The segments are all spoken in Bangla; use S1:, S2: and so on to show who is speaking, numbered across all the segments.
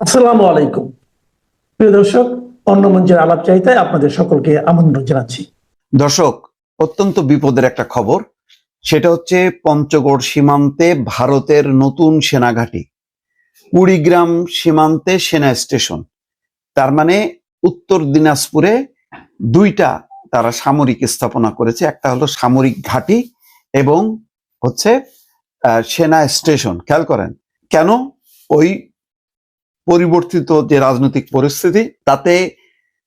S1: আসসালামু আলাইকুম। প্রিয় দর্শক, অন্য মঞ্চের আলাপ চাইতায় আপনাদের সকলকে আমন্ত্রণ জানাচ্ছি।
S2: দর্শক, অত্যন্ত বিপদের একটা খবর। সেটা হচ্ছে পঞ্চগড় সীমান্তে ভারতের নতুন সেনাঘাঁটি, কুড়িগ্রাম সীমান্তে সেনা স্টেশন। তার মানে উত্তর দিনাজপুরে দুইটা তারা সামরিক স্থাপনা করেছে। একটা হলো সামরিক ঘাঁটি এবং হচ্ছে সেনা স্টেশন। খেয়াল করেন, কেন? ওই পরিবর্তিত যে রাজনৈতিক পরিস্থিতি, তাতে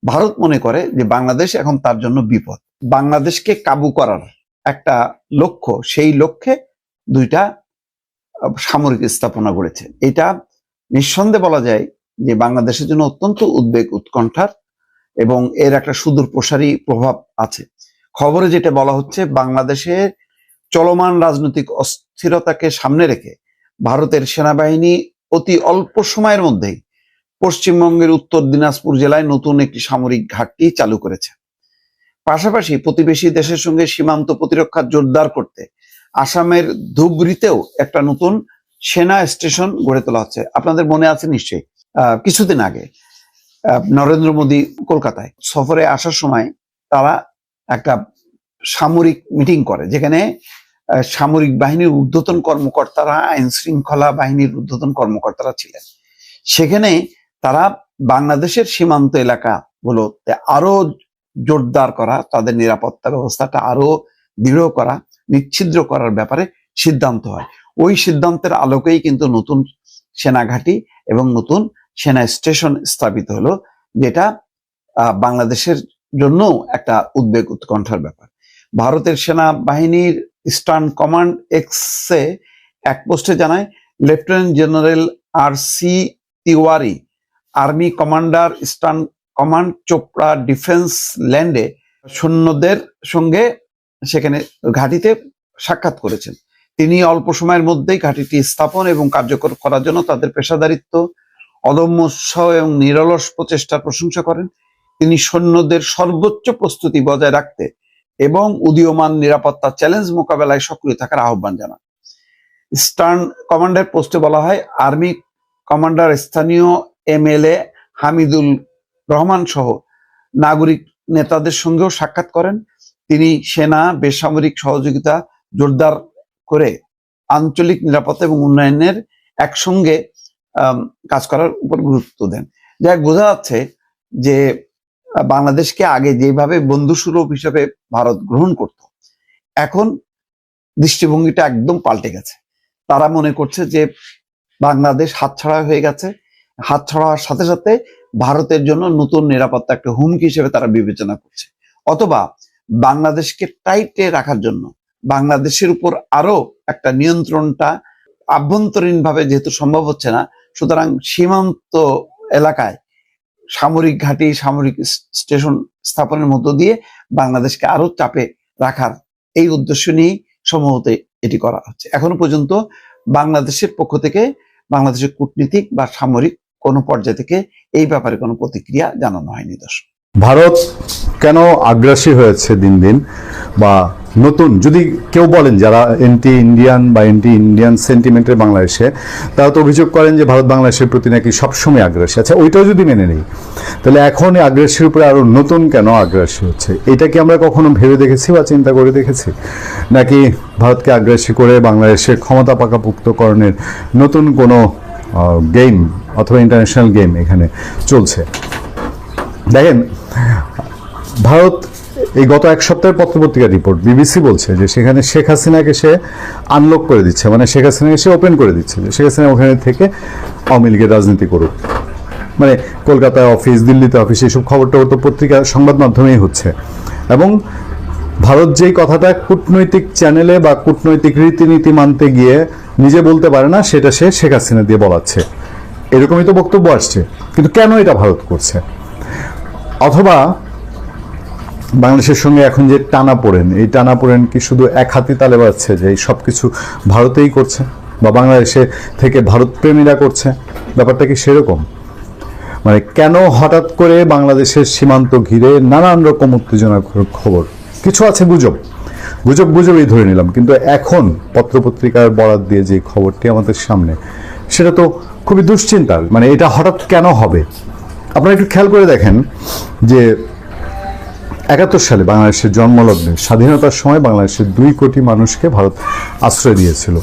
S2: ভারত মনে করে যে বাংলাদেশ এখন তার জন্য বিপদ। বাংলাদেশকে কাবু করার একটা লক্ষ্য, সেই লক্ষ্যে দুইটা সামরিক স্থাপনা গড়েছে। এটা নিঃসন্দেহে বলা যায় যে বাংলাদেশের জন্য অত্যন্ত উদ্বেগ উৎকণ্ঠার এবং এর একটা সুদূর প্রসারী প্রভাব আছে। খবরে যেটা বলা হচ্ছে বাংলাদেশের চলমান রাজনৈতিক অস্থিরতাকে সামনে রেখে ভারতের সেনাবাহিনী অতি অল্প সময়ের মধ্যেই পশ্চিমবঙ্গের উত্তর দিনাজপুর জেলায় নতুন একটি সামরিক ঘাঁটি চালু করেছে। পাশাপাশি প্রতিবেশী দেশের সঙ্গে সীমান্ত প্রতিরক্ষা জোরদার করতে আসামের ধুবড়িতেও একটা নতুন সেনা স্টেশন গড়ে তোলা হচ্ছে। আপনাদের মনে আছে নিশ্চয়ই। কিছুদিন আগে নরেন্দ্র মোদী কলকাতায় সফরে আসার সময় তারা একটা সামরিক মিটিং করে, যেখানে সামরিক বাহিনীর ঊর্ধ্বতন কর্মকর্তারা আইন শৃঙ্খলা বাহিনীর ঊর্ধ্বতন কর্মকর্তারা ছিলেন। সেখানে তারা বাংলাদেশের সীমান্ত এলাকাগুলোতে আরও জোরদার করা, তাদের নিরাপত্তা ব্যবস্থাটা আরও দৃঢ় করা, নিচ্ছিদ্র করার ব্যাপারে সিদ্ধান্ত হয়। ওই সিদ্ধান্তের আলোকেই কিন্তু নতুন সেনাঘাঁটি এবং নতুন সেনা স্টেশন স্থাপিত হলো, যেটা বাংলাদেশের জন্য একটা উদ্বেগ উৎকণ্ঠার ব্যাপার। ভারতের সেনা বাহিনীর ইস্টার্ন কমান্ড এক্সে এক পোস্টে জানায় lieutenant general R C Tiwari army commander eastern command Chopra defence ল্যান্ডে সৈন্যদের সঙ্গে সেখানে ঘাঁটিতে সাক্ষাৎ করেছেন। তিনি অল্প সময়ের মধ্যেই ঘাঁটিটি স্থাপন এবং কার্যকর করার জন্য তাদের পেশাদারিত্ব, অদম্য উৎসাহ এবং নিরলস প্রচেষ্টার প্রশংসা করেন। তিনি সৈন্যদের সর্বোচ্চ প্রস্তুতি বজায় রাখতে এবং উদীয়মান নিরাপত্তা চ্যালেঞ্জ মোকাবেলায় সক্রিয় থাকার আহ্বান জানান। স্টার্ন কমান্ডার পোস্টে বলা হয় আর্মি কমান্ডার স্থানীয় এমএলএ হামিদুল রহমান সহ নাগরিক নেতাদের সঙ্গেও সাক্ষাৎ করেন। তিনি সেনা, বেসামরিক সহযোগিতা জোরদার করে আঞ্চলিক নিরাপত্তা এবং উন্নয়নের একসঙ্গে কাজ করার উপর গুরুত্ব দেন। যাই বোঝা যাচ্ছে যে বাংলাদেশকে আগে যেভাবে বন্ধুসুলভ হিসেবে ভারত গ্রহণ করত, এখন দৃষ্টিভঙ্গিটা একদম পাল্টে গেছে। তারা মনে করছে যে বাংলাদেশ হাতছাড়া হয়ে গেছে। হাতছাড়া হওয়ার সাথে সাথে ভারতের জন্য নতুন নিরাপত্তা একটা হুমকি হিসেবে তারা বিবেচনা করছে। অথবা বাংলাদেশকে টাইটে রাখার জন্য বাংলাদেশের উপর আরও একটা নিয়ন্ত্রণটা আভ্যন্তরীণভাবে যেহেতু সম্ভব হচ্ছে না, সুতরাং সীমান্ত এলাকায় সামরিক ঘাঁটি, সামরিক স্টেশন স্থাপনের মধ্য দিয়ে বাংলাদেশকে আরও চাপে রাখার এই উদ্দেশ্য নিয়েই সম্ভবত এটি করা হচ্ছে। এখনও পর্যন্ত বাংলাদেশের পক্ষ থেকে বাংলাদেশের কূটনীতিক বা সামরিক কোনো পর্যায় থেকে এই ব্যাপারে কোনো প্রতিক্রিয়া জানানো হয়নি দর্শক।
S3: ভারত কেন আগ্রাসী হয়েছে দিন দিন? বা নতুন, যদি কেউ বলেন যারা এন্টি ইন্ডিয়ান বা এন্টি ইন্ডিয়ান সেন্টিমেন্টের বাংলাদেশে, তারা তো অভিযোগ করেন যে ভারত বাংলাদেশের প্রতি নাকি সবসময় আগ্রাসী আচ্ছা ওইটাও যদি মেনে নেই, তাহলে এখন আগ্রাসীর উপরে আরও নতুন কেন আগ্রাসী হচ্ছে? এটা কি আমরা কখনো ভেবে দেখেছি বা চিন্তা করে দেখেছি? নাকি ভারতকে আগ্রাসী করে বাংলাদেশের ক্ষমতা পাকাপুক্তকরণের নতুন কোনো গেম অথবা ইন্টারন্যাশনাল গেম এখানে চলছে? দেখেন ভারত এই গত এক সপ্তাহের পত্রপত্রিকা রিপোর্ট বিবিসি বলছে যে সেখানে শেখ হাসিনাকে সে আনলক করে দিচ্ছে। মানে শেখ হাসিনাকে সে ওপেন করে দিচ্ছে যে শেখ হাসিনা ওখানে থেকে আওয়ামী লীগের রাজনীতি করুক। মানে কলকাতায় অফিস দিল্লিতে অফিস এইসব খবর টবর তো পত্রিকা, সংবাদ মাধ্যমেই হচ্ছে। এবং ভারত যেই কথাটা কূটনৈতিক চ্যানেলে বা কূটনৈতিক রীতিনীতি মানতে গিয়ে নিজে বলতে পারে না, সেটা সে শেখ হাসিনা দিয়ে বলাচ্ছে। এরকমই তো বক্তব্য আসছে। কিন্তু কেন এটা ভারত করছে? অথবা বাংলাদেশের সঙ্গে এখন যে টানা পড়েন এই টানা পড়েন কি শুধু এক হাতি তালে বাজছে যে এই সব কিছু ভারতেই করছে বা বাংলাদেশে থেকে ভারত প্রেমীরা করছে? ব্যাপারটা কি সেরকম? মানে কেন হঠাৎ করে বাংলাদেশের সীমান্ত ঘিরে নানান রকম উত্তেজনার খ- খবর? কিছু আছে গুজব। গুজব গুজবই ধরে নিলাম, কিন্তু এখন পত্রপত্রিকার বরাত দিয়ে যে খবরটি আমাদের সামনে, সেটা তো খুবই দুশ্চিন্তার। মানে এটা হঠাৎ কেন হবে? আপনারা একটু খেয়াল করে দেখেন যে একাত্তর সালে বাংলাদেশের জন্মলগ্নে, স্বাধীনতার সময় বাংলাদেশের দুই কোটি মানুষকে ভারত আশ্রয় দিয়েছিল।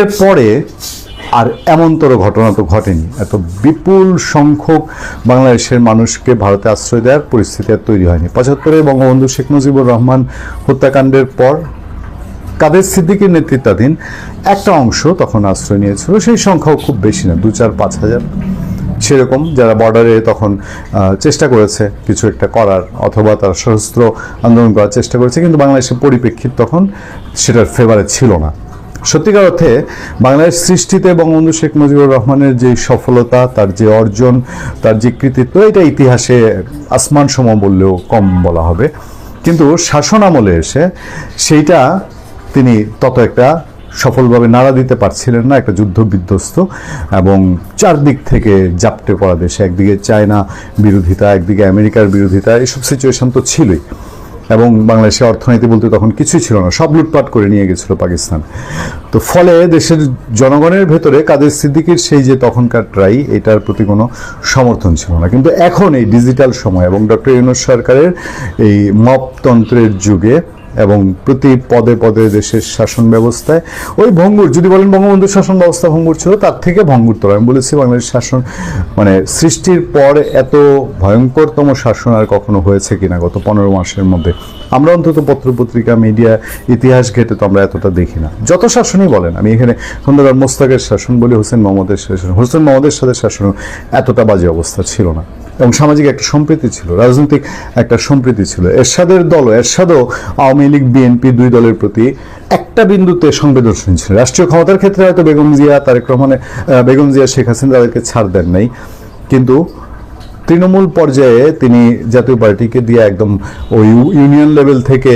S3: এরপরে আর এমনতর ঘটনা তো ঘটেনি। এত বিপুল সংখ্যক বাংলাদেশের মানুষকে ভারতে আশ্রয় দেওয়ার পরিস্থিতি আর তৈরি হয়নি। পঁচাত্তরে বঙ্গবন্ধু শেখ মুজিবুর রহমান হত্যাকাণ্ডের পর কাদের সিদ্দিকীর নেতৃত্বাধীন একটা অংশ তখন আশ্রয় নিয়েছিল। সেই সংখ্যাও খুব বেশি না, দু চার, পাঁচ হাজার। সেরকম যারা বর্ডারে তখন চেষ্টা করেছে কিছু একটা করার অথবা তারা সশস্ত্র আন্দোলন করার চেষ্টা করেছে, কিন্তু বাংলাদেশের পরিপ্রেক্ষিত তখন সেটার ফেভারে ছিল না। সত্যিকার অর্থে বাংলাদেশ সৃষ্টিতে বঙ্গবন্ধু শেখ মুজিবুর রহমানের যে সফলতা, তার যে অর্জন, তার যে কৃতিত্ব, এটা ইতিহাসে আসমান সম বললেও কম বলা হবে। কিন্তু শাসন আমলে এসে সেইটা তিনি তত একটা সফলভাবে নাড়া দিতে পারছিলেন না, একটা যুদ্ধ বিধ্বস্ত এবং চারদিক থেকে জাপটে পড়া দেশে, একদিকে চায়না বিরোধিতা, একদিকে আমেরিকার বিরোধিতা, এসব সিচুয়েশন তো ছিলই। এবং বাংলাদেশের অর্থনীতি বলতে তখন কিছুই ছিল না, সব লুটপাট করে নিয়ে গেছিল পাকিস্তান। তো ফলে দেশের জনগণের ভেতরে কাদের সিদ্দিকির সেই যে তখনকার ট্রাই এটার প্রতি কোনো সমর্থন ছিল না। কিন্তু এখন এই ডিজিটাল সময় এবং ডক্টর ইউনুস সরকারের এই মপতন্ত্রের যুগে এবং প্রতি পদে পদে দেশের শাসন ব্যবস্থায়। ওই ভঙ্গুর, যদি বলেন বঙ্গবন্ধুর শাসন ব্যবস্থা ভঙ্গুর ছিল, তার থেকে ভঙ্গুর তোলা আমি বলেছি বাংলাদেশ শাসন মানে সৃষ্টির পর এত ভয়ঙ্করতম শাসন আর কখনো হয়েছে কিনা গত পনেরো মাসের মধ্যে। আমরা অন্তত পত্রপত্রিকা মিডিয়া ইতিহাস ঘেটে তো আমরা এতটা দেখি না। যত শাসনই বলেন আমি এখানে খন্দকার মোস্তাকের শাসন বলি হোসেন মোহাম্মদের শাসন। হোসেন মোহাম্মদের সাথে শাসন এতটা বাজে অবস্থা ছিল না। এবং সামাজিক একটা সম্প্রীতি ছিল রাজনৈতিক একটা সম্প্রীতি ছিল। এরশাদের দল এরশাদও আওয়ামী লীগ বিএনপি দুই দলের প্রতি একটা বিন্দুতে সংবেদনশীল ছিল। রাষ্ট্রীয় ক্ষমতার ক্ষেত্রে হয়তো বেগম জিয়া তারেক রহমানের আহ, বেগম জিয়া শেখ হাসিনা তাদেরকে ছাড় দেন নাই। কিন্তু তৃণমূল পর্যায়ে তিনি জাতীয় পার্টিকে দিয়ে একদম ওই ইউনিয়ন লেভেল থেকে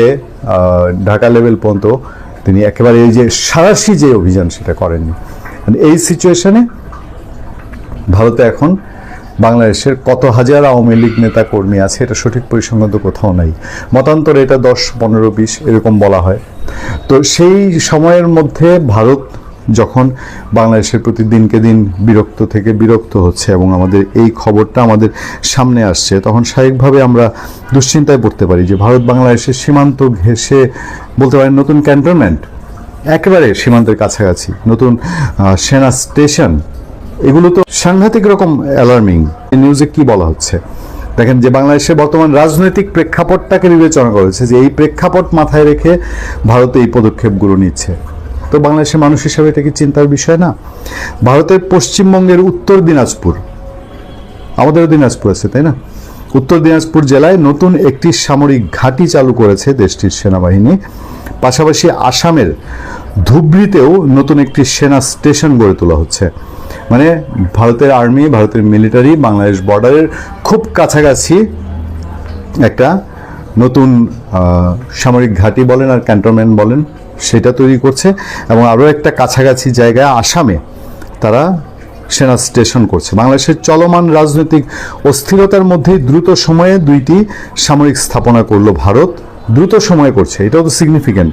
S3: ঢাকা লেভেল পর্যন্ত তিনি একেবারে এই যে সারাশি যে অভিযান সেটা করেননি। মানে এই সিচুয়েশনে ভারতে এখন বাংলাদেশের কত হাজার আওয়ামী লীগ নেতা কর্মী আছে, এটা সঠিক পরিসংখ্যান কোথাও নাই। মতান্তরে এটা দশ, পনেরো, বিশ, এরকম বলা হয়। তো সেই সময়ের মধ্যে ভারত যখন বাংলাদেশের প্রতি দিনকে দিন বিরক্ত থেকে বিরক্ত হচ্ছে এবং আমাদের এই খবরটা আমাদের সামনে আসছে, তখন স্বাভাবিকভাবে আমরা দুশ্চিন্তায় পড়তে পারি যে ভারত বাংলাদেশের সীমান্ত ঘেঁষে বলতে পারেন নতুন ক্যান্টনমেন্ট একেবারে সীমান্তের কাছাকাছি, নতুন সেনা স্টেশন, এগুলো তো সাংঘাতিক রকম অ্যালার্মিং নিউজে কি বলা হচ্ছে? দেখেন যে বাংলাদেশের বর্তমান রাজনৈতিক প্রেক্ষাপটটাকে বিবেচনা করেছে যে এই প্রেক্ষাপট মাথায় রেখে ভারত এই পদক্ষেপগুলো নিচ্ছে। তো বাংলাদেশের মানুষ হিসাবে এটা কি চিন্তার বিষয় না? ভারতের পশ্চিমবঙ্গের উত্তর দিনাজপুর, আমাদেরও দিনাজপুর আছে, তাই না? উত্তর দিনাজপুর জেলায় নতুন একটি সামরিক ঘাঁটি চালু করেছে দেশটির সেনাবাহিনী। পাশাপাশি আসামের ধুবড়িতেও নতুন একটি সেনা স্টেশন গড়ে তোলা হচ্ছে। মানে ভারতের আর্মি, ভারতের মিলিটারি, বাংলাদেশ বর্ডারের খুব কাছাকাছি একটা নতুন সামরিক ঘাঁটি বলেন আর ক্যান্টনমেন্ট বলেন। সেটা তৈরি করছে এবং আরও একটা কাছাকাছি জায়গায় আসামে তারা সেনা স্টেশন করছে। বাংলাদেশের চলমান রাজনৈতিক অস্থিরতার মধ্যেই দ্রুত সময়ে দুইটি সামরিক স্থাপনা করল ভারত। দ্রুত সময়ে করছে, এটাও তো সিগনিফিক্যান্ট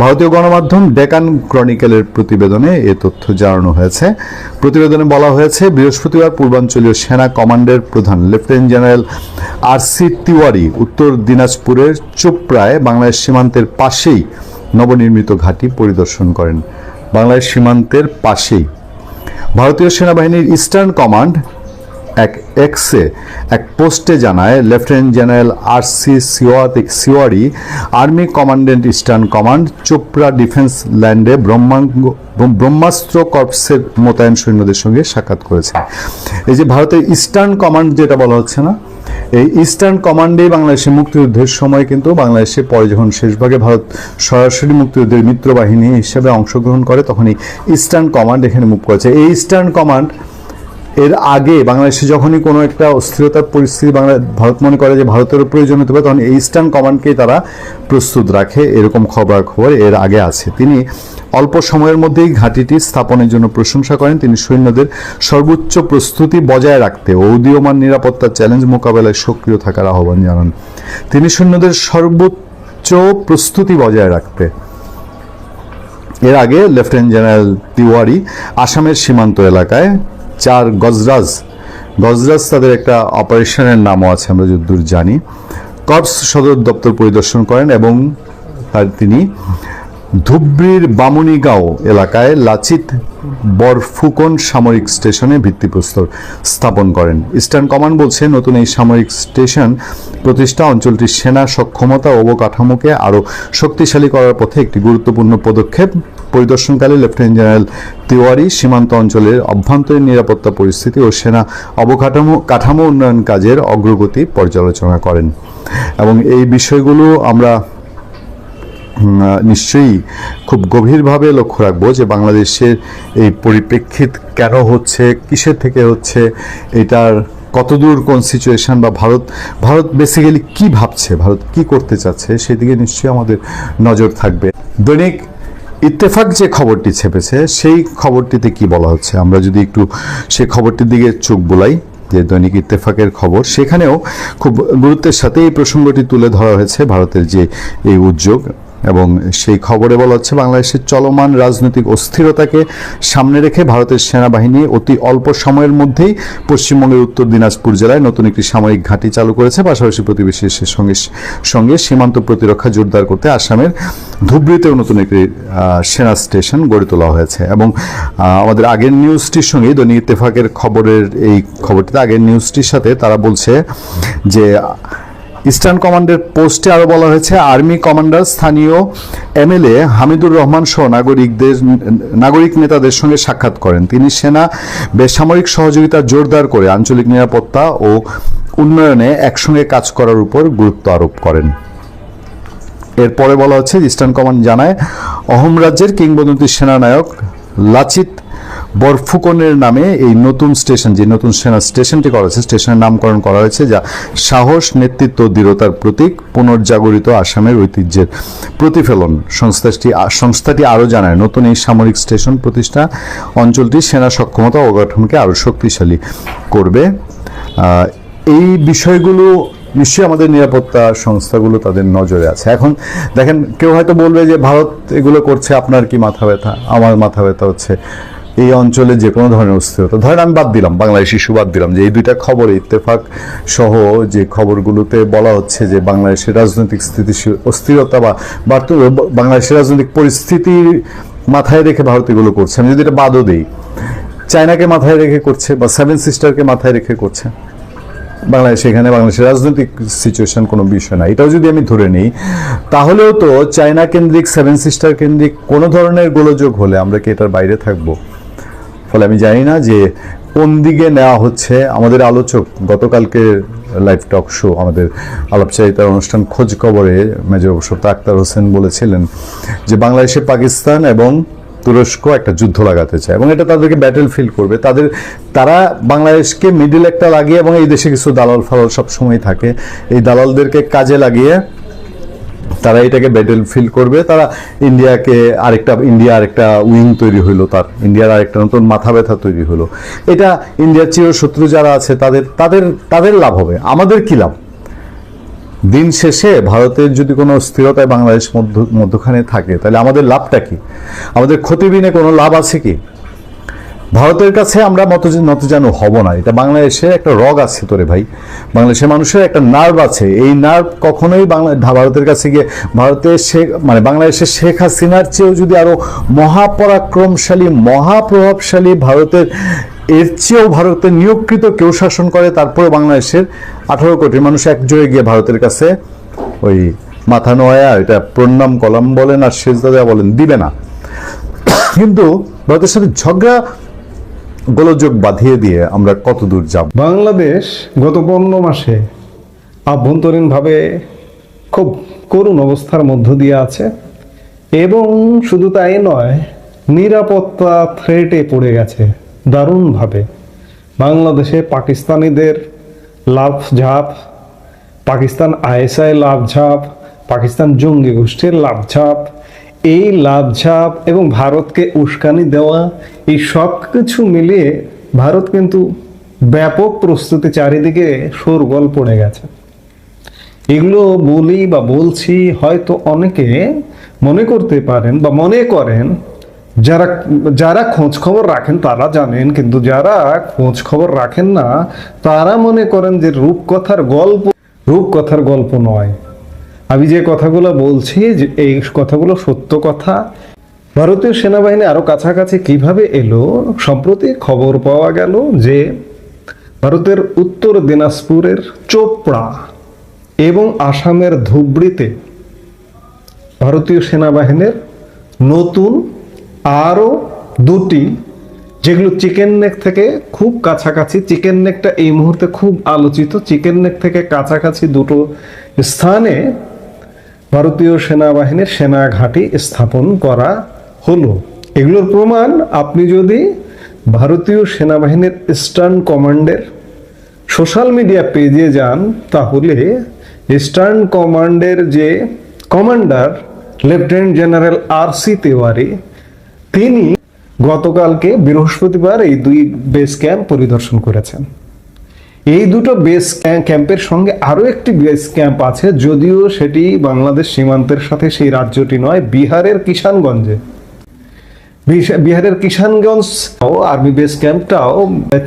S3: ভারতীয় গণমাধ্যম ডেকান ক্রনিকেলের প্রতিবেদনে এ তথ্য জানানো হয়েছে। প্রতিবেদনে বলা হয়েছে, বৃহস্পতিবার পূর্বাঞ্চলীয় সেনা কমান্ডের প্রধান lieutenant general R C Tiwari উত্তর দিনাজপুরের চোপড়ায় বাংলাদেশ সীমান্তের পাশেই নবনির্মিত ঘাঁটি পরিদর্শন করেন। বাংলাদেশ সীমান্তের পাশেই। ভারতীয় সেনাবাহিনীর ইস্টার্ন কমান্ড এক এক্সে এক পোস্টে জানায়, লেফটেন্যান্ট জেনারেল আর সি সিওয়াত, সিওয়ারি army commandant eastern command Chopra defence ল্যান্ডে ব্রহ্মাঙ্গ, ব্রহ্মাস্ত্র কর্পসের মোতায়েন সৈন্যদের সঙ্গে সাক্ষাৎ করেছে। এই যে ভারতের ইস্টার্ন কমান্ড যেটা বলা হচ্ছে না এই ইস্টার্ন কমান্ডে বাংলাদেশের মুক্তিযুদ্ধের সময় কিন্তু বাংলাদেশে পরে যখন শেষভাগে ভারত সরাসরি মুক্তিযুদ্ধের মিত্রবাহিনী হিসেবে অংশগ্রহণ করে, তখনই ইস্টার্ন কমান্ড এখানে মুভ করেছে। এই ইস্টার্ন কমান্ড এর আগে বাংলাদেশে যখনই কোনো একটা অস্থিরতার পরিস্থিতি বাংলা ভারত মনে করে যে ভারতেরও প্রয়োজন হতে পারে, তখন ইস্টার্ন কমান্ডকেই তারা প্রস্তুত রাখে, এরকম খবরাখবর এর আগে আছে। তিনি অল্প সময়ের মধ্যেই ঘাঁটিটি স্থাপনের জন্য প্রশংসা করেন। তিনি সৈন্যদের সর্বোচ্চ প্রস্তুতি বজায় রাখতে উদীয়মান নিরাপত্তার চ্যালেঞ্জ মোকাবেলায় সক্রিয় থাকার আহ্বান জানান। তিনি সৈন্যদের সর্বোচ্চ প্রস্তুতি বজায় রাখতে। এর আগে লেফটেন্যান্ট জেনারেল তিওয়ারি আসামের সীমান্ত এলাকায় চার গজরাজ। গজরাজ তাদের একটা অপারেশনের নামও আছে, আমরা যতদূর জানি। কর্পস সদর দপ্তর পরিদর্শন করেন এবং তার তিনি ধুবড়ির বামুনিগাঁও এলাকায় লাচিত বরফুকন সামরিক স্টেশনে ভিত্তিপ্রস্তর স্থাপন করেন। ইস্টার্ন কমান্ড বলছে, নতুন এই সামরিক স্টেশন প্রতিষ্ঠা অঞ্চলটির সেনা সক্ষমতা ও অবকাঠামোকে আরও শক্তিশালী করার পথে একটি গুরুত্বপূর্ণ পদক্ষেপ। পরিদর্শনকালে লেফটেন্যান্ট জেনারেল তিওয়ারি সীমান্ত অঞ্চলের অভ্যন্তরীণ নিরাপত্তা পরিস্থিতি ও সেনা অবকাঠামো, কাঠামো উন্নয়ন কাজের অগ্রগতি পর্যালোচনা করেন। এবং এই বিষয়গুলো আমরা নিশ্চয়ই খুব গভীরভাবে লক্ষ্য রাখব যে বাংলাদেশের এই পরিপ্রেক্ষিত কেন হচ্ছে, কিসের থেকে হচ্ছে, এটার কতদূর কোন সিচুয়েশন বা ভারত ভারত বেসিক্যালি কি ভাবছে, ভারত কি করতে চাচ্ছে, সেদিকে নিশ্চয়ই আমাদের নজর থাকবে। দৈনিক ইত্তেফাক যে খবরটি ছেপেছে, সেই খবরটিতে কি বলা হচ্ছে? আমরা যদি একটু সে খবরটির দিকে চোখ বোলাই, যে দৈনিক ইত্তেফাকের খবর, সেখানেও খুব গুরুত্বের সাথে এই প্রসঙ্গটি তুলে ধরা হয়েছে ভারতের যে এই উদ্যোগ। এবং সেই খবরে বলা হচ্ছে, বাংলাদেশের চলমান রাজনৈতিক অস্থিরতাকে সামনে রেখে ভারতের সেনাবাহিনী অতি অল্প সময়ের মধ্যেই পশ্চিমবঙ্গের উত্তর দিনাজপুর জেলায় নতুন একটি সামরিক ঘাঁটি চালু করেছে। পাশাপাশি প্রতিবেশী দেশের সঙ্গে সঙ্গে সীমান্ত প্রতিরক্ষা জোরদার করতে আসামের ধুবড়িতেও নতুন একটি সেনা স্টেশন গড়ে তোলা হয়েছে। এবং আমাদের আগের নিউজটির সঙ্গে দৈনিক ইত্তেফাকের খবরের এই খবরটিতে আগের নিউজটির সাথে তারা বলছে যে ইস্টার্ন কমান্ডের পোস্টে আরও বলা হয়েছে, আর্মি কমান্ডার, স্থানীয় এমএলএ হামিদুর রহমান সহ নাগরিকদের, নাগরিক নেতাদের সঙ্গে সাক্ষাৎ করেন। তিনি সেনা বেসামরিক সহযোগিতা জোরদার করে আঞ্চলিক নিরাপত্তা ও উন্নয়নে একসঙ্গে কাজ করার উপর গুরুত্ব আরোপ করেন। এরপরে বলা হচ্ছে, ইস্টার্ন কমান্ড জানায়, অহোম রাজ্যের কিংবদন্তি সেনানায়ক লাচিত বরফুকনের নামে এই নতুন স্টেশন, যে নতুন সেনা স্টেশনটি করা হয়েছে, স্টেশনের নামকরণ করা হয়েছে, যা সাহস, নেতৃত্ব, দৃঢ়তার প্রতীক, পুনর্জাগরিত আসামের ঐতিহ্যের প্রতিফলন। সংস্থাটি সংস্থাটি আরও জানায়, নতুন এই সামরিক স্টেশন প্রতিষ্ঠা অঞ্চলটির সেনা সক্ষমতা ও অবকাঠামোকে আরও শক্তিশালী করবে। এই বিষয়গুলো নিশ্চয়ই আমাদের নিরাপত্তা সংস্থাগুলো তাদের নজরে আছে। এখন দেখেন, কেউ হয়তো বলবে যে, ভারত এগুলো করছে, আপনার কি মাথা ব্যথা? আমার মাথা ব্যথা হচ্ছে। এই অঞ্চলে যে কোনো ধরনের অস্থিরতা। ধরেন আমি বাদ দিলাম বাংলাদেশ ইস্যু বাদ দিলাম, যে এই দুইটা খবর, ইত্তেফাক সহ যে খবরগুলোতে বলা হচ্ছে যে বাংলাদেশের রাজনৈতিক স্থিতিশীল, অস্থিরতা বা বাংলাদেশের রাজনৈতিক পরিস্থিতির মাথায় রেখে ভারত এগুলো করছে। আমি যদি এটা বাদও দিই, চায়নাকে মাথায় রেখে করছে বা সেভেন সিস্টারকে মাথায় রেখে করছে, বাংলাদেশ এখানে বাংলাদেশের রাজনৈতিক সিচুয়েশন কোনো বিষয় না। এটাও যদি আমি ধরে নিই, তাহলেও তো চায়না কেন্দ্রিক সেভেন সিস্টার কেন্দ্রিক কোনো ধরনের গোলযোগ হলে আমরা কি এটার বাইরে থাকব? ফলে আমি জানি না যে কোন দিকে নেওয়া হচ্ছে আমাদের আলোচক। গতকালকে লাইভ টক শো আমাদের আলাপচারিতার অনুষ্ঠান খোঁজ খবরে মেজর অবসর আক্তার হোসেন বলেছিলেন যে বাংলাদেশে পাকিস্তান এবং তুরস্ক একটা যুদ্ধ লাগাতে চায় এবং এটা তাদেরকে ব্যাটেল ফিল করবে। তাদের, তারা বাংলাদেশকে মিডিল একটা লাগিয়ে এবং এই দেশে কিছু দালাল ফালাল সবসময় থাকে। এই দালালদেরকে কাজে লাগিয়ে তারা এটাকে ব্যাটেল ফিল করবে। তারা ইন্ডিয়াকে আরেকটা, ইন্ডিয়া আরেকটা উইং তৈরি হলো তার। ইন্ডিয়ার আরেকটা নতুন মাথা ব্যথা তৈরি হলো এটা ইন্ডিয়ার চিরশত্রু যারা আছে, তাদের তাদের তাদের লাভ হবে। আমাদের কি লাভ? দিন শেষে ভারতের যদি কোনো স্থিরতায় বাংলাদেশ মধ্য, মধ্যখানে থাকে, তাহলে আমাদের লাভটা কি? আমাদের ক্ষতিবিনে কোনো লাভ আছে কি? ভারতের কাছে আমরা মত নতজানু হব না। এটা বাংলাদেশের একটা রগ আছে তোরে ভাই। বাংলাদেশের মানুষের একটা নার্ভ আছে। এই নার্ভ কখনোই বাংলা ভারতের কাছে গিয়ে ভারতের শেখ মানে বাংলাদেশের শেখ হাসিনার চেয়েও যদি আরও মহাপরাক্রমশালী, মহাপ্রভাবশালী ভারতের এর চেয়েও ভারতের নিয়োগকৃত কেউ শাসন করে তারপরে বাংলাদেশের আঠারো কোটি মানুষ একজোড়ে গিয়ে ভারতের কাছে ওই মাথা নোয়া এটা প্রণাম কলাম বলেন আর সেজদা দেওয়া বলেন, দিবে না। কিন্তু ভারতের সাথে ঝগড়া গোলযোগ বাঁধিয়ে দিয়ে আমরা কত দূর যাব?
S4: বাংলাদেশ গত পনেরো মাসে আভ্যন্তরীণভাবে খুব করুণ অবস্থার মধ্য দিয়ে আছে এবং শুধু তাই নয়, নিরাপত্তা থ্রেটে পড়ে গেছে দারুণভাবে। বাংলাদেশে পাকিস্তানিদের লাভ ঝাপ পাকিস্তান আইএসআই লাভ ঝাপ পাকিস্তান জঙ্গি গোষ্ঠীর লাভ ঝাপ এই লাভ ঝাপ এবং ভারতকে উস্কানি দেওয়া, এই সব কিছু মিলিয়ে ভারত কিন্তু ব্যাপক প্রস্তুতি চারিদিকে শোরগোল পড়ে গেছে। এগুলো বলি বা বলছি হয়তো অনেকে মনে করতে পারেন বা মনে করেন, যারা যারা খোঁজ খবর রাখেন তারা জানেন, কিন্তু যারা খোঁজ খবর রাখেন না, তারা মনে করেন যে রূপকথার গল্প রূপকথার গল্প নয়। আমি যে কথাগুলো বলছি, যে এই কথাগুলো সত্য কথা, ভারতীয় সেনাবাহিনী আরও কাছাকাছি কীভাবে এলো, সম্প্রতি খবর পাওয়া গেল যে ভারতের উত্তর দিনাজপুরের চোপড়া এবং আসামের ধুবড়িতে ভারতীয় সেনাবাহিনীর নতুন আরও দুটি, যেগুলো চিকেন নেক থেকে খুব কাছাকাছি, চিকেন নেকটা এই মুহূর্তে খুব আলোচিত, চিকেন নেক থেকে কাছাকাছি দুটো স্থানে ভারতীয় সেনাবাহিনীর সেনা ঘাঁটি স্থাপন করা হলো। এগুলোর প্রমাণ, আপনি যদি ভারতীয় সেনাবাহিনীর ইস্টার্ন কমান্ডের সোশ্যাল মিডিয়া পেজে যান, তাহলে ইস্টার্ন কমান্ডের যে commander lieutenant general R C Tewari, তিনি গতকালকে বৃহস্পতিবার এই দুই বেস ক্যাম্প পরিদর্শন করেছেন। এই দুটো বেস ক্যাম্পের সঙ্গে আরও একটি বেস ক্যাম্প আছে, যদিও সেটি বাংলাদেশ সীমান্তের সাথে সেই রাজ্যটি নয়, বিহারের কিষানগঞ্জে। বিহারের কিষানগঞ্জ আর্মি বেস ক্যাম্পটাও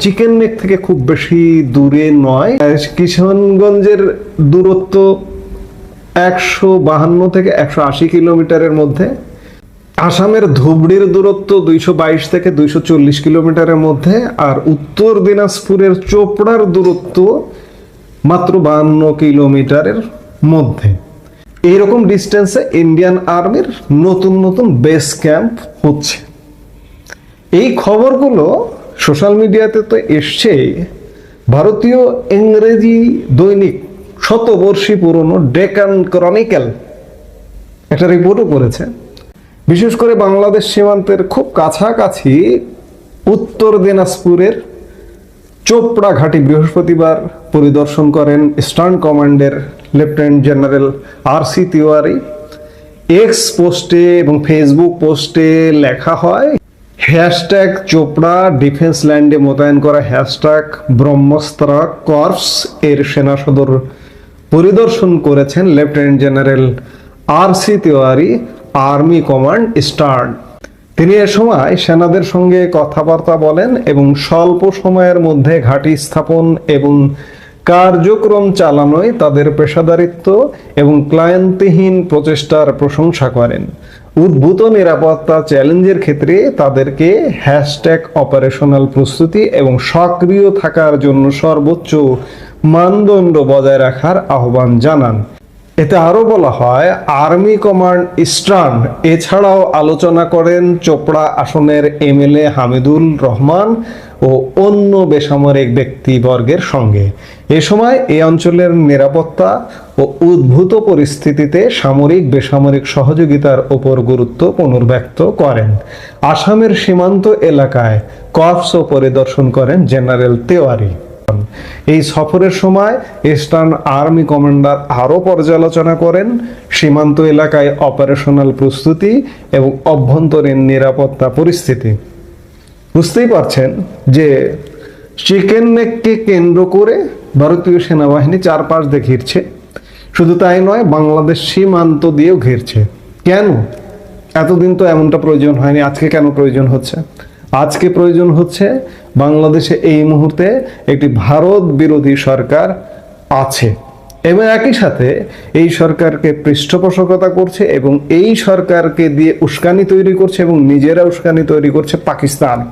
S4: চিকেন নেক থেকে খুব বেশি দূরে নয়। কিষানগঞ্জের দূরত্ব একশো বাহান্ন থেকে একশো আশি কিলোমিটারের মধ্যে। আসামের ধুবড়ির দূরত্ব দুইশো বাইশ থেকে দুইশো চল্লিশ কিলোমিটারের মধ্যে, আর উত্তর দিনাজপুরের চোপড়ার দূরত্ব মাত্র বাহান্ন কিলোমিটারের মধ্যে। এইরকম ডিস্টেন্সে ইন্ডিয়ান আর্মির নতুন নতুন বেস ক্যাম্প হচ্ছে। এই খবরগুলো সোশ্যাল মিডিয়াতে তো এসছে ভারতীয় ইংরেজি দৈনিক শতবর্ষী পুরনো ডেকান ক্রনিক্যাল একটা রিপোর্টও করেছে। বিশেষ করে বাংলাদেশ সীমান্তের খুব কাছাকাছি উত্তর দিনাজপুরের চোপড়া ঘাটি বৃহস্পতিবার পরিদর্শন করেন ইস্টার্ন কমান্ডের lieutenant general R C Tiwari. X পোস্টে এবং ফেসবুক পোস্টে লেখা হয়, হ্যাশট্যাগ চোপড়া ডিফেন্স ল্যান্ডে মোতায়েন করা হ্যাশট্যাগ ব্রহ্মস্ত্র কর্পস এর সেনা সদর পরিদর্শন করেছেন lieutenant general R C Tiwari. Army command start তিনি এ সময় সেনাদের সঙ্গে কথাবার্তা বলেন এবং স্বল্প সময়ের মধ্যে ঘাঁটি স্থাপন এবং কার্যক্রম চালানোয় তাদের পেশাদারিত্ব এবং ক্লান্তিহীন প্রচেষ্টার প্রশংসা করেন। উদ্ভূত নিরাপত্তা চ্যালেঞ্জের ক্ষেত্রে তাদেরকে হ্যাশট্যাগ অপারেশনাল প্রস্তুতি এবং সক্রিয় থাকার জন্য সর্বোচ্চ মানদণ্ড বজায় রাখার আহ্বান জানান। এতে আরও বলা হয়, আর্মি কমান্ড ইস্টার্ন এছাড়াও আলোচনা করেন চোপড়া আসনের এমএলএ হামিদুল রহমান ও অন্য বেসামরিক ব্যক্তিবর্গের সঙ্গে। এ সময় এ অঞ্চলের নিরাপত্তা ও উদ্ভূত পরিস্থিতিতে সামরিক বেসামরিক সহযোগিতার ওপর গুরুত্ব পুনর্ব্যক্ত করেন। আসামের সীমান্ত এলাকায় কর্পসও পরিদর্শন করেন জেনারেল তেওয়ারি। এই সফরের সময় ইস্টার্ন আর্মি কমান্ডার আরও পর্যালোচনা করেন। সীমান্ত এলাকায় অপারেশনাল প্রস্তুতি এবং অভ্যন্তরীণ নিরাপত্তা পরিস্থিতি। বুঝতেই পারছেন যে চিকেন নেককে কেন্দ্র করে ভারতীয় সেনাবাহিনী চারপাশ দিয়ে ঘিরছে। শুধু তাই নয়, বাংলাদেশ সীমান্ত দিয়েও ঘিরছে। কেন? এতদিন তো এমনটা প্রয়োজন হয়নি, আজকে কেন প্রয়োজন হচ্ছে? আজকে প্রয়োজন হচ্ছে বাংলাদেশে এই মুহূর্তে একটি ভারত বিরোধী সরকার আছে। এবং একই সাথে এই সরকারকে পৃষ্ঠপোষকতা করছে এবং এই সরকারকে দিয়ে উস্কানি তৈরি করছে এবং নিজেরা উস্কানি তৈরি করছে পাকিস্তান।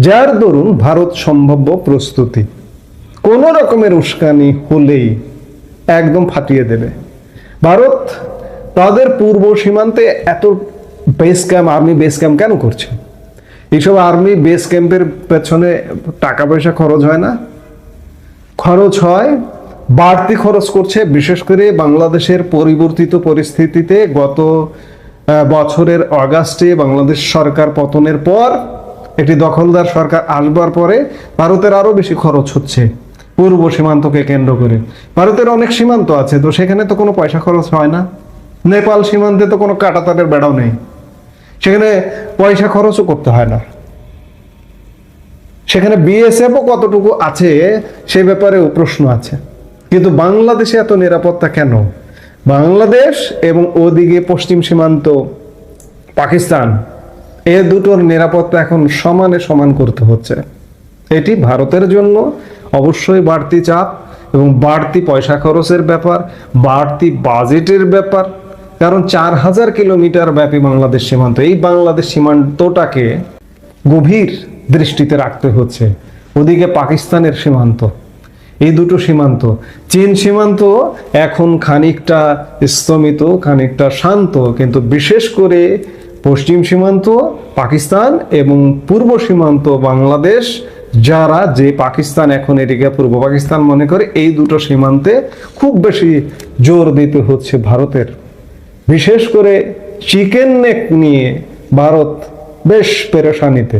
S4: যার দরুন ভারত সম্ভাব্য প্রস্তুতি। কোন রকমের উস্কানি হলেই একদম ফাটিয়ে দেবে। ভারত তাদের পূর্ব সীমান্তে এত base camp army base camp কেন করছে? এইসব আর্মি বেস ক্যাম্পের পেছনে টাকা পয়সা খরচ হয় না। খরচ হয়, বাড়তি খরচ করছে, বিশেষ করে বাংলাদেশের পরিবর্তিত পরিস্থিতিতে গত বছরের অগাস্টে বাংলাদেশ সরকার পতনের পর একটি দখলদার সরকার আসবার পরে ভারতের আরও বেশি খরচ হচ্ছে পূর্ব সীমান্তকে কেন্দ্র করে। ভারতের অনেক সীমান্ত আছে, তো সেখানে তো কোনো পয়সা খরচ হয় না। নেপাল সীমান্তে তো কোনো কাটাতারের বেড়াও নেই। সেখানে পয়সা খরচও করতে হয় না। সেখানে বিএসএফও কতটুকু আছে সে ব্যাপারেও প্রশ্ন আছে। কিন্তু বাংলাদেশে এত নিরাপত্তা কেন? বাংলাদেশ এবং ওদিকে পশ্চিম সীমান্ত পাকিস্তান, এ দুটোর নিরাপত্তা এখন সমানে সমান করতে হচ্ছে। এটি ভারতের জন্য অবশ্যই বাড়তি চাপ এবং বাড়তি পয়সা খরচের ব্যাপার, বাড়তি বাজেটের ব্যাপার। কারণ চার হাজার কিলোমিটার ব্যাপী বাংলাদেশ সীমান্ত, এই বাংলাদেশ সীমান্তটাকে গভীর দৃষ্টিতে রাখতে হচ্ছে। ওদিকে পাকিস্তানের সীমান্ত, এই দুটো সীমান্ত। চীন সীমান্ত এখন খানিকটা স্তমিত, খানিকটা শান্ত, কিন্তু বিশেষ করে পশ্চিম সীমান্ত, পাকিস্তান এবং পূর্ব সীমান্ত বাংলাদেশ, যারা যে পাকিস্তান এখন এটিকে পূর্ব পাকিস্তান মনে করে, এই দুটো সীমান্তে খুব বেশি জোর দিতে হচ্ছে ভারতের। বিশেষ করে চিকেন নেক নিয়ে ভারত বেশ পেরেশানিতে।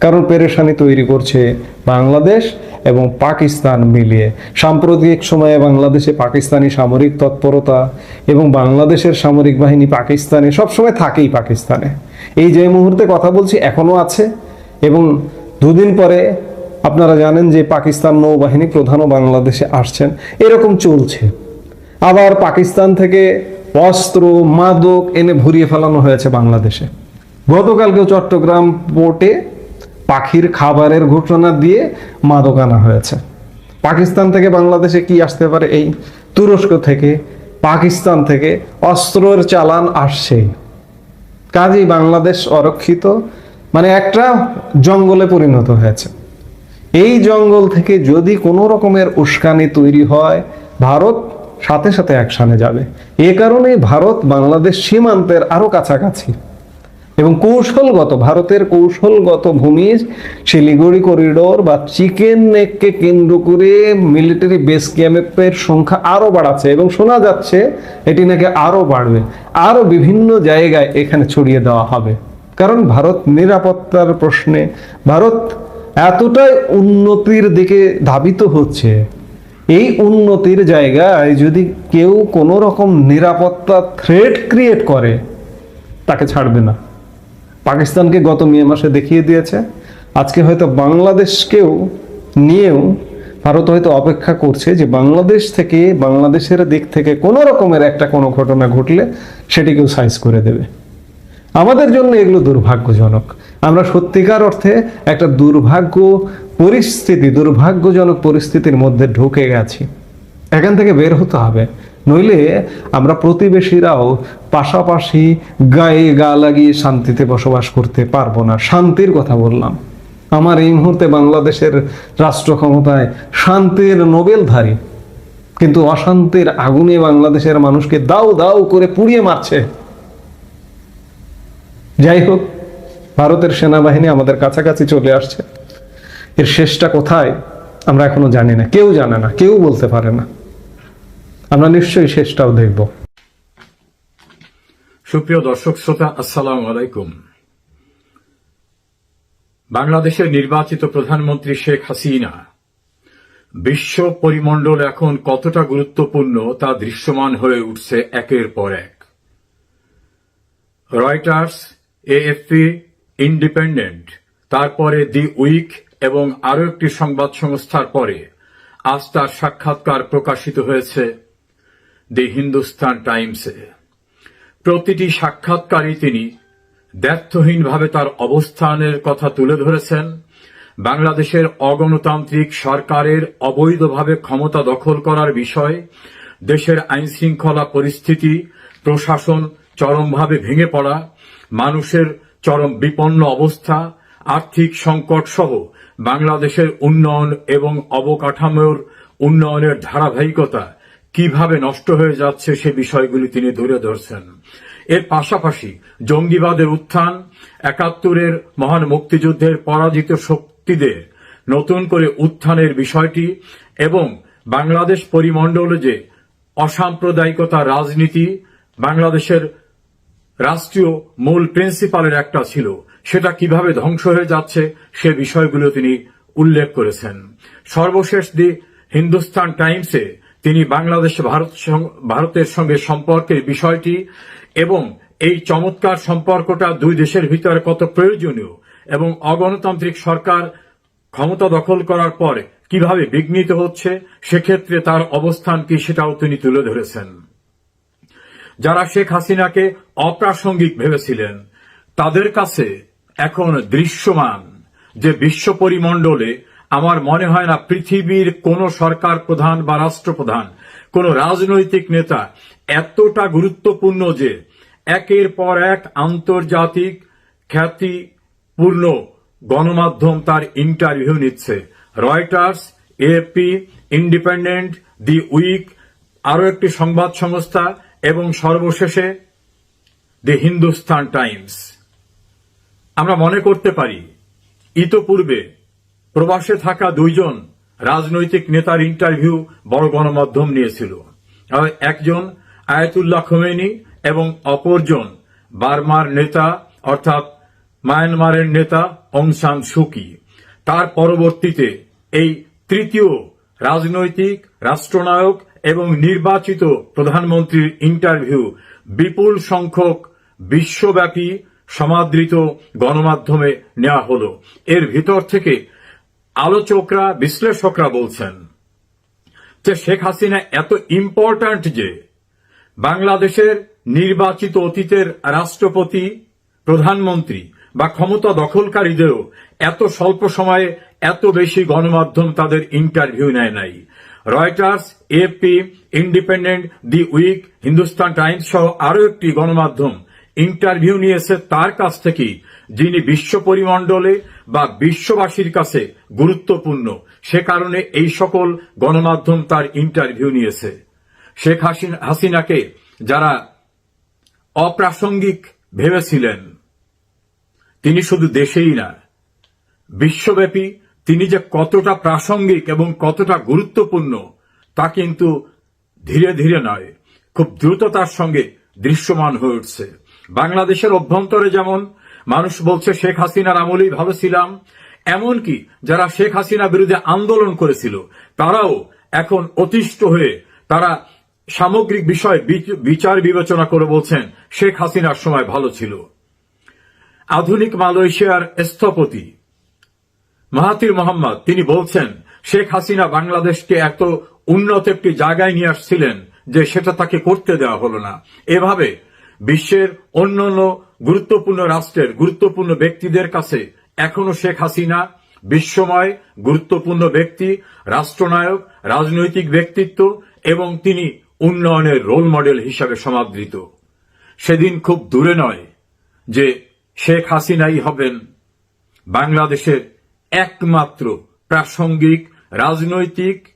S4: কারণ পেরেশানি তৈরি করছে বাংলাদেশ এবং পাকিস্তান মিলিয়ে। সাম্প্রতিক সময়ে বাংলাদেশে পাকিস্তানি সামরিক তৎপরতা এবং বাংলাদেশের সামরিক বাহিনী পাকিস্তানে সবসময় থাকেই পাকিস্তানে। এই যে মুহূর্তে কথা বলছি এখনও আছে এবং দুদিন পরে আপনারা জানেন যে পাকিস্তান নৌবাহিনী প্রধানও বাংলাদেশে আসছেন। এরকম চলছে। আবার পাকিস্তান থেকে অস্ত্র মাদক এনে ভরিয়ে ফেলানো হয়েছে বাংলাদেশে। গতকালকেও চট্টগ্রাম পোর্টে পাখির খাবারের ঘোষণা দিয়ে মাদক আনা হয়েছে। পাকিস্তান থেকে বাংলাদেশে কি আসতে পারে এই তুরস্ক থেকে, পাকিস্তান থেকে অস্ত্রের চালান আসছেই কাজেই বাংলাদেশ অরক্ষিত মানে একটা জঙ্গলে পরিণত হয়েছে। এই জঙ্গল থেকে যদি কোনো রকমের উস্কানি তৈরি হয়, ভারত সাথে সাথে অ্যাকশানে যাবে। এ কারণে ভারত বাংলাদেশ সীমান্তের আরও কাছাকাছি। এবং কৌশলগত, ভারতের কৌশলগত ভূমি শিলিগুড়ি করিডোর বা চিকেন নেককে কেন্দ্র করে মিলিটারি বেস ক্যাম্পের সংখ্যা আরও বাড়াচ্ছে এবং শোনা যাচ্ছে এটি নাকি আরও বাড়বে। আরও বিভিন্ন জায়গায় এখানে ছড়িয়ে দেওয়া হবে। কারণ ভারত নিরাপত্তার প্রশ্নে, ভারত এতটাই উন্নতির দিকে ধাবিত হচ্ছে এই উন্নতির জায়গায় যদি কেউ কোনো রকম নিরাপত্তা থ্রেট ক্রিয়েট করে, তাকে ছাড়বে না। পাকিস্তানকে গত মে মাসে দেখিয়ে দিয়েছে। আজকে হয়তো বাংলাদেশকেও নিয়েও ভারত হয়তো অপেক্ষা করছে যে বাংলাদেশ থেকে, বাংলাদেশের দিক থেকে কোনো রকমের একটা কোনো ঘটনা ঘটলে সেটিকেও সাইজ করে দেবে। আমাদের জন্য এগুলো দুর্ভাগ্যজনক। আমরা সত্যিকার অর্থে একটা দুর্ভাগ্য পরিস্থিতি, দুর্ভাগ্যজনক পরিস্থিতির মধ্যে ঢুকে গেছি। এখান থেকে বের হতে হবে। নইলে আমরা প্রতিবেশীরাও পাশাপাশি গায়ে গা লাগিয়ে শান্তিতে বসবাস করতে পারব না। শান্তির কথা বললাম। আমার এই মুহূর্তে বাংলাদেশের রাষ্ট্র ক্ষমতায় শান্তির নোবেলধারী, কিন্তু অশান্তির আগুনে বাংলাদেশের মানুষকে দাও দাও করে পুড়িয়ে মারছে। যাই হোক, ভারতের সেনাবাহিনী আমাদের কাছাকাছি চলে আসছে। এর শেষটা কোথায় আমরা এখনও জানি না। কেউ জানে না, কেউ বলতে পারে না। আমরা নিশ্চয়ই শেষটাও দেখব।
S5: সুপ্রিয় দর্শক, শ্রোতা, আসসালাম আলাইকুম। বাংলাদেশের নির্বাচিত প্রধানমন্ত্রী শেখ হাসিনা বিশ্ব পরিমণ্ডল এখন কতটা গুরুত্বপূর্ণ তা দৃশ্যমান হয়ে উঠছে একের পর এক। রয়টার্স, এএফপি, ইন্ডিপেন্ডেন্ট, তারপরে দি উইক এবং আরও একটি সংবাদ সংস্থার পরে আজ তার সাক্ষাৎকার প্রকাশিত হয়েছে দি হিন্দুস্তান টাইমসে। প্রতিটি সাক্ষাৎকারই তিনি দ্ব্যর্থহীনভাবে তার অবস্থানের কথা তুলে ধরেছেন। বাংলাদেশের অগণতান্ত্রিক সরকারের অবৈধভাবে ক্ষমতা দখল করার বিষয়, দেশের আইন শৃঙ্খলা পরিস্থিতি, প্রশাসন চরমভাবে ভেঙে পড়া, মানুষের চরম বিপন্ন অবস্থা, আর্থিক সংকট সহ বাংলাদেশের উন্নয়ন এবং অবকাঠামোর উন্নয়নের ধারাবাহিকতা কীভাবে নষ্ট হয়ে যাচ্ছে সে বিষয়গুলি তিনি ধরে ধরছেন। এর পাশাপাশি জঙ্গিবাদের উত্থান, একাত্তরের মহান মুক্তিযুদ্ধের পরাজিত শক্তিদের নতুন করে উত্থানের বিষয়টি এবং বাংলাদেশ পরিমণ্ডলে যে অসাম্প্রদায়িকতা রাজনীতি, বাংলাদেশের রাষ্ট্রীয় মূল প্রিন্সিপালের একটা ছিল সেটা কীভাবে ধ্বংস হয়ে যাচ্ছে সে বিষয়গুলো তিনি উল্লেখ করেছেন। সর্বশেষ দি হিন্দুস্তান টাইমসে তিনি বাংলাদেশ, ভারত ভারতের সঙ্গে সম্পর্কের বিষয়টি এবং এই চমৎকার সম্পর্কটা দুই দেশের ভিতরে কত প্রয়োজনীয় এবং অগণতান্ত্রিক সরকার ক্ষমতা দখল করার পর কীভাবে বিঘ্নিত হচ্ছে, সেক্ষেত্রে তার অবস্থান কি সেটাও তিনি তুলে ধরেছেন। যারা শেখ হাসিনাকে অপ্রাসঙ্গিক ভেবেছিলেন, তাদের কাছে এখন দৃশ্যমান যে বিশ্ব পরিমণ্ডলে আমার মনে হয় না পৃথিবীর কোন সরকার প্রধান বা রাষ্ট্রপ্রধান, কোন রাজনৈতিক নেতা এতটা গুরুত্বপূর্ণ যে একের পর এক আন্তর্জাতিক খ্যাতিপূর্ণ গণমাধ্যম তার ইন্টারভিউ নিচ্ছে। Reuters AAP Independent the Week আরও একটি সংবাদ সংস্থা এবং সর্বশেষে দি হিন্দুস্তান টাইমস আমরা মনে করতে পারি, ইতোপূর্বে প্রবাসে থাকা দুইজন রাজনৈতিক নেতার ইন্টারভিউ বড় গণমাধ্যম নিয়েছিল। একজন আয়াতুল্লাহ খোমেনি এবং অপরজন বার্মার নেতা, অর্থাৎ মায়ানমারের নেতা অং সান সুকি। তার পরবর্তীতে এই তৃতীয় রাজনৈতিক, রাষ্ট্রনায়ক এবং নির্বাচিত প্রধানমন্ত্রীর ইন্টারভিউ বিপুল সংখ্যক বিশ্বব্যাপী সমাদৃত গণমাধ্যমে নেওয়া হলো। এর ভিতর থেকে আলোচকরা, বিশ্লেষকরা বলছেন যে শেখ হাসিনা এত ইম্পর্ট্যান্ট যে বাংলাদেশের নির্বাচিত অতীতের রাষ্ট্রপতি, প্রধানমন্ত্রী বা ক্ষমতা দখলকারীদেরও এত স্বল্প সময়ে এত বেশি গণমাধ্যম তাদের ইন্টারভিউ নেয় নাই। Reuters AP Independent the Week Hindustan Times সহ আরও একটি গণমাধ্যম ইন্টারভিউ নিয়েছে তার কাছ থেকেই, যিনি বিশ্ব পরিমণ্ডলে বা বিশ্ববাসীর কাছে গুরুত্বপূর্ণ। সে কারণে এই সকল গণমাধ্যম তার ইন্টারভিউ নিয়েছে। শেখ হাসিনা, হাসিনাকে যারা অপ্রাসঙ্গিক ভেবেছিলেন, তিনি শুধু দেশেই না, বিশ্বব্যাপী তিনি যে কতটা প্রাসঙ্গিক এবং কতটা গুরুত্বপূর্ণ, তা কিন্তু ধীরে ধীরে নয়, খুব দ্রুততার সঙ্গে দৃশ্যমান হয়ে উঠছে। বাংলাদেশের অভ্যন্তরে যেমন মানুষ বলছে শেখ হাসিনার আমলেই ভালো ছিলাম, এমনকি যারা শেখ হাসিনা বিরুদ্ধে আন্দোলন করেছিল, তারাও এখন অতিষ্ঠ হয়ে তারা সামগ্রিক বিষয় বিচার বিবেচনা করে বলছেন শেখ হাসিনার সময় ভালো ছিল। আধুনিক মালয়েশিয়ার স্থপতি মাহাতির মোহাম্মদ, তিনি বলছেন, শেখ হাসিনা বাংলাদেশকে এত উন্নত একটি জায়গায় নিয়ে আসছিলেন যে সেটা তাকে করতে দেওয়া হলো না। এভাবে বিশ্বের অন্যান্য গুরুত্বপূর্ণ রাষ্ট্রের গুরুত্বপূর্ণ ব্যক্তিদের কাছে এখনও শেখ হাসিনা বিশ্বময় গুরুত্বপূর্ণ ব্যক্তি, রাষ্ট্রনায়ক, রাজনৈতিক ব্যক্তিত্ব এবং তিনি উন্নয়নের রোল মডেল হিসাবে সমাদৃত। সেদিন খুব দূরে নয় যে শেখ হাসিনাই হবেন বাংলাদেশের একমাত্র প্রাসঙ্গিক, রাজনৈতিক,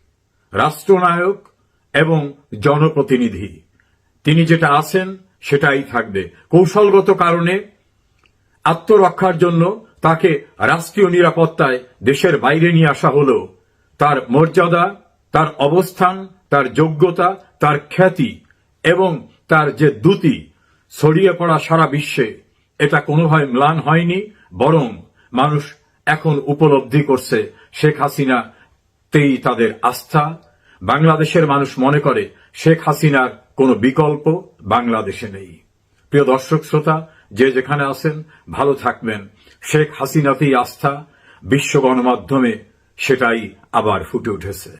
S5: রাষ্ট্রনায়ক এবং জনপ্রতিনিধি। তিনি যেটা আছেন সেটাই থাকবে। কৌশলগত কারণে আত্মরক্ষার জন্য তাকে রাষ্ট্রীয় নিরাপত্তায় দেশের বাইরে নিয়ে আসা হল। তার মর্যাদা, তার অবস্থান, তার যোগ্যতা, তার খ্যাতি এবং তার যে দ্যুতি ছড়িয়ে পড়া সারা বিশ্বে। এটা কোনোভাবে ম্লান হয়নি, বরং মানুষ এখন উপলব্ধি করছে শেখ হাসিনা তেই তাদের আস্থা। বাংলাদেশের মানুষ মনে করে শেখ হাসিনার কোনো বিকল্প বাংলাদেশে নেই। প্রিয় দর্শক শ্রোতা, যে যেখানে আছেন, ভালো থাকবেন। শেখ হাসিনাতেই আস্থা, বিশ্ব গণমাধ্যমে সেটাই আবার ফুটে উঠেছে।